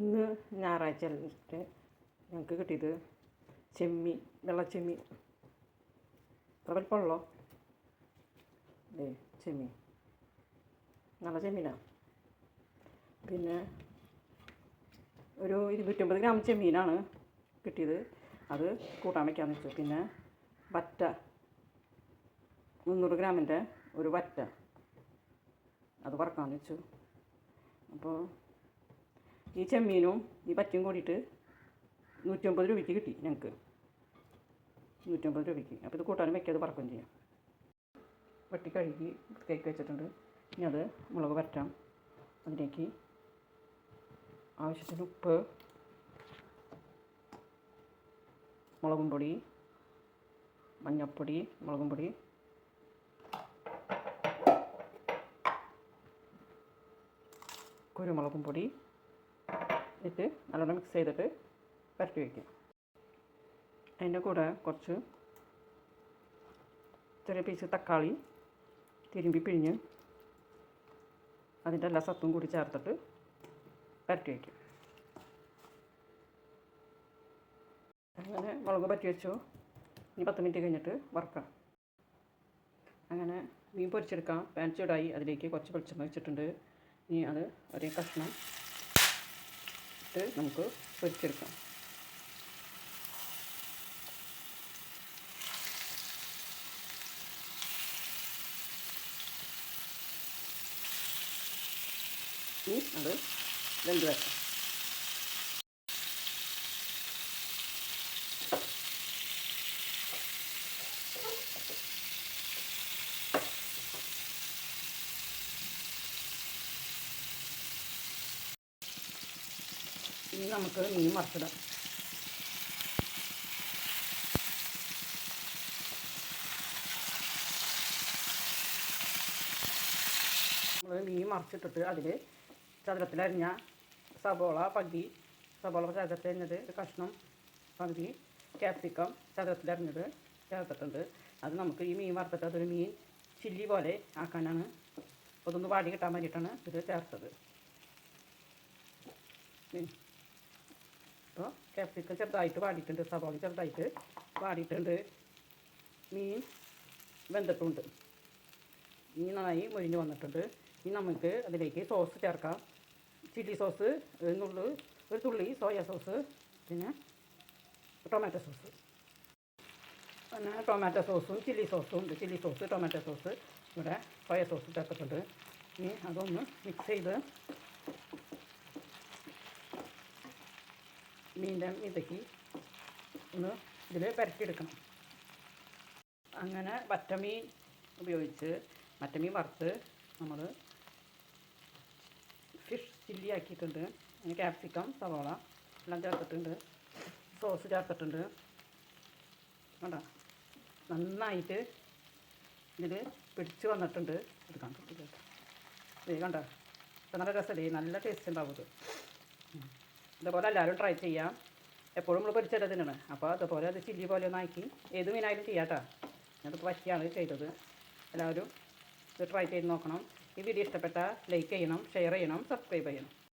ഇന്ന് ഞായറാഴ്ച ഞങ്ങൾക്ക് കിട്ടിയത് ചെമ്മീൻ വെള്ളച്ചെമ്മീൻ ഇത്ര വലിപ്പമുള്ളോ ഏ ചെമ്മി. നല്ല ചെമ്മീനാണ് പിന്നെ ഒരു ഇരുന്നൂറ്റമ്പത് ഗ്രാം ചെമ്മീനാണ് കിട്ടിയത്. അത് കൂട്ടാൻ വയ്ക്കാമെന്ന് വെച്ചു. പിന്നെ വറ്റ. മുന്നൂറ് ഗ്രാമിന്റെ ഒരു വറ്റ. അത് വറക്കാമെന്ന് വെച്ചു. അപ്പോൾ ഈ ചെമ്മീനും ഈ പച്ചയും കൂടിയിട്ട് നൂറ്റമ്പത് രൂപയ്ക്ക് കിട്ടി ഞങ്ങൾക്ക്. നൂറ്റമ്പത് രൂപയ്ക്ക്. അപ്പോൾ ഇത് കൂട്ടാനും വെക്കാതെ പറക്കുകയും ചെയ്യാം. വെട്ടി കഴുകി വൃത്തിയാക്കി വെച്ചിട്ടുണ്ട്. ഇനി അത് മുളക് വരട്ടാം അതിലേക്ക് ആവശ്യത്തിന് ഉപ്പ് മുളകും പൊടി മഞ്ഞൾപ്പൊടി മുളകും പൊടി കുരുമുളകും പൊടി ഇട്ട് നല്ലോണം മിക്സ് ചെയ്തിട്ട് പരട്ടി വയ്ക്കും അതിന്റെ കൂടെ കുറച്ച് ചെറിയ പീസ് തക്കാളി തിരുമ്പി പിഴിഞ്ഞ് അതിന്റെ എല്ലാ സത്തും കൂടി ചേർത്തിട്ട് പരട്ടി വയ്ക്കും അങ്ങനെ മുളക് പറ്റി വെച്ചു? ഇനി പത്ത് മിനിറ്റ് കഴിഞ്ഞിട്ട് വറുക്കാം അങ്ങനെ മീൻ പൊരിച്ചെടുക്കാം. പാൻ ചൂടായി. അതിലേക്ക് കുറച്ച് വെളിച്ചെണ്ണ വെച്ചിട്ടുണ്ട് ഇനി അത് ഒരേ കഷ്ണം ഇട്ട് നമുക്ക് പൊരിച്ചെടുക്കാം. ഇനി അത് വെന്ത് വെക്കാം ഇനി നമുക്ക് മീൻ വറുത്തിടാം. നമ്മൾ മീൻ മറിച്ചിട്ടിട്ട് അതിൽ ചതുരത്തിലരിഞ്ഞ സബോള പകുതി സബോള ചതുരത്തിലരിഞ്ഞത് ഒരു കഷ്ണം പകുതി ക്യാപ്സിക്കം ചതുരത്തിലരിഞ്ഞത് ചേർത്തിട്ടുണ്ട്. അത് നമുക്ക് ഈ മീൻ വറുത്തിട്ട് അതൊരു മീൻ ചില്ലി പോലെ ആക്കാനാണ്. അതൊന്ന് വാടി കിട്ടാൻ വേണ്ടിയിട്ടാണ് ഇത് ചേർത്തത്. അപ്പോൾ ക്യാപ്സിക്കം ചെറുതായിട്ട് വാടിയിട്ടുണ്ട് സവാള ചെറുതായിട്ട് വാടിയിട്ടുണ്ട്. മീൻ വെന്തിട്ടുണ്ട്. മീൻ നന്നായി മുരിഞ്ഞ് വന്നിട്ടുണ്ട്. ഇനി നമുക്ക് അതിലേക്ക് സോസ് ചേർക്കാം. ചില്ലി സോസ് നുള്ളു ഒരു തുള്ളി സോയ സോസ് പിന്നെ ടൊമാറ്റോ സോസ്. പിന്നെ ടൊമാറ്റോ സോസും ചില്ലി സോസും ഉണ്ട്. ചില്ലി സോസ് ടൊമാറ്റോ സോസ് ഇവിടെ സോയ സോസ് ചേർത്തിട്ടുണ്ട്. ഇനി അതൊന്ന് മിക്സ് ചെയ്ത് മീന്റെ ഇതയ്ക്ക് ഒന്ന് ഇതിൽ പരട്ടിയെടുക്കണം. അങ്ങനെ വറ്റമീൻ ഉപയോഗിച്ച് വറ്റമീൻ വറുത്ത് നമ്മൾ ഫിഷ് ചില്ലി ആക്കിയിട്ടുണ്ട്. അതിന് ക്യാപ്സിക്കം സവോള എല്ലാം ചേർത്തിട്ടുണ്ട്. സോസ് ചേർത്തിട്ടുണ്ട്. കണ്ടോ? നന്നായിട്ട് ഇതിൽ പിടിച്ച് വന്നിട്ടുണ്ട്. ഇത് കണ്ടിട്ട് ഇത് കണ്ടോ? നല്ല രസമല്ലേ നല്ല ടേസ്റ്റ് ഉണ്ടാവും ഇത്. ഇതുപോലെ എല്ലാവരും ട്രൈ ചെയ്യാം. എപ്പോഴും നമ്മൾ പൊരിച്ചിട്ട് തന്നെയാണ് അപ്പോൾ അതുപോലെ അത് ചില്ലി പോലെ ഒന്ന് ആക്കി. ഏത് മീനായാലും ചെയ്യാട്ടോ ഞാനിപ്പോൾ പറ്റിയാണ് ചെയ്തത്. എല്ലാവരും ഇത് ട്രൈ ചെയ്ത് നോക്കണം. ഈ വീഡിയോ ഇഷ്ടപ്പെട്ടാൽ ലൈക്ക് ചെയ്യണം ഷെയർ ചെയ്യണം സബ്സ്ക്രൈബ് ചെയ്യണം.